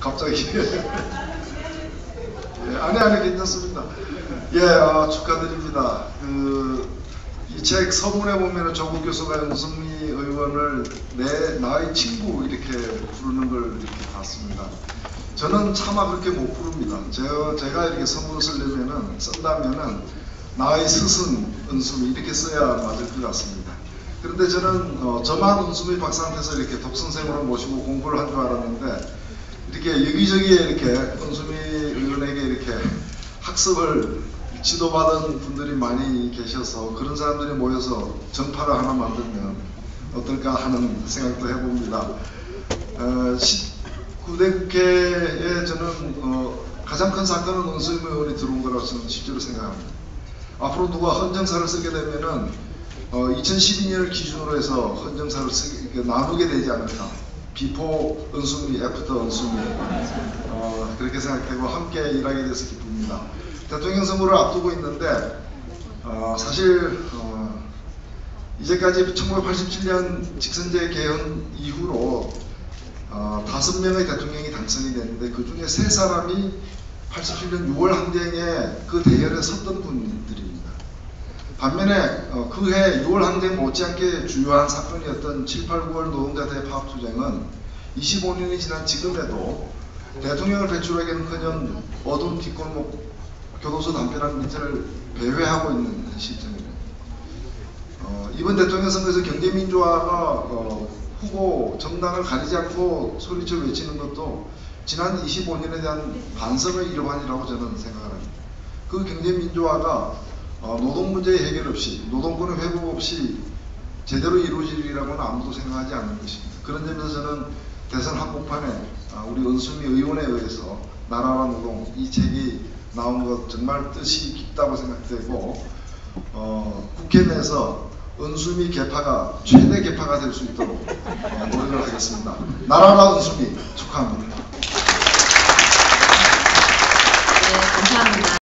갑자기. 예, 아니, 아니, 괜찮습니다. 예, 어, 축하드립니다. 그, 이 책 서문에 보면은 조국 교수가 윤승미 의원을 내, 나의 친구 이렇게 부르는 걸 이렇게 봤습니다. 저는 차마 그렇게 못 부릅니다. 제가, 제가 이렇게 서문을 쓰려면은, 쓴다면은, 나의 스승, 은수미 이렇게 써야 맞을 것 같습니다. 그런데 저는 어, 저만 은수미 박사한테서 이렇게 독선생으로 모시고 공부를 한 줄 이렇게 여기저기에 이렇게 은수미 의원에게 이렇게 학습을 지도받은 분들이 많이 계셔서 그런 사람들이 모여서 전파를 하나 만들면 어떨까 하는 생각도 해봅니다. 어, 19대 국회에 저는 어, 가장 큰 사건은 은수미 의원이 들어온 거라고 저는 실제로 생각합니다. 앞으로 누가 헌정사를 쓰게 되면은 어, 2012년을 기준으로 해서 헌정사를 쓰게, 나누게 되지 않을까. 비포 은수미, 애프터 은수미 어, 그렇게 생각되고 함께 일하게 돼서 기쁩니다. 대통령 선거를 앞두고 있는데 어, 사실 어, 이제까지 1987년 직선제 개헌 이후로 어, 다섯 명의 대통령이 당선이 됐는데 그 중에 세 사람이 87년 6월 항쟁에 그 대열에 섰던 분들입니다. 반면에 어, 그해 6월 항쟁 못지않게 주요한 사건이었던 7, 8, 9월 노동자 대 파업 투쟁은 25년이 지난 지금에도 대통령을 배출하기는커녕 어두운 뒷골목 교도소 담벼락 밑을 배회하고 있는 시점입니다. 어, 이번 대통령 선거에서 경제민주화가 어, 후보 정당을 가리지 않고 소리쳐 외치는 것도 지난 25년에 대한 반성의 일환이라고 저는 생각을 합니다. 그 경제민주화가 어, 노동 문제 해결 없이 노동권의 회복 없이 제대로 이루어지리라고는 아무도 생각하지 않는 것입니다. 그런 점에서 저는 대선 한복판에 아, 우리 은수미 의원에 의해서 나라와 노동 이 책이 나온 것 정말 뜻이 깊다고 생각되고 어, 국회 내에서 은수미 개파가 최대 개파가 될 수 있도록 어, 노력을 하겠습니다. 나라와 은수미 축하합니다.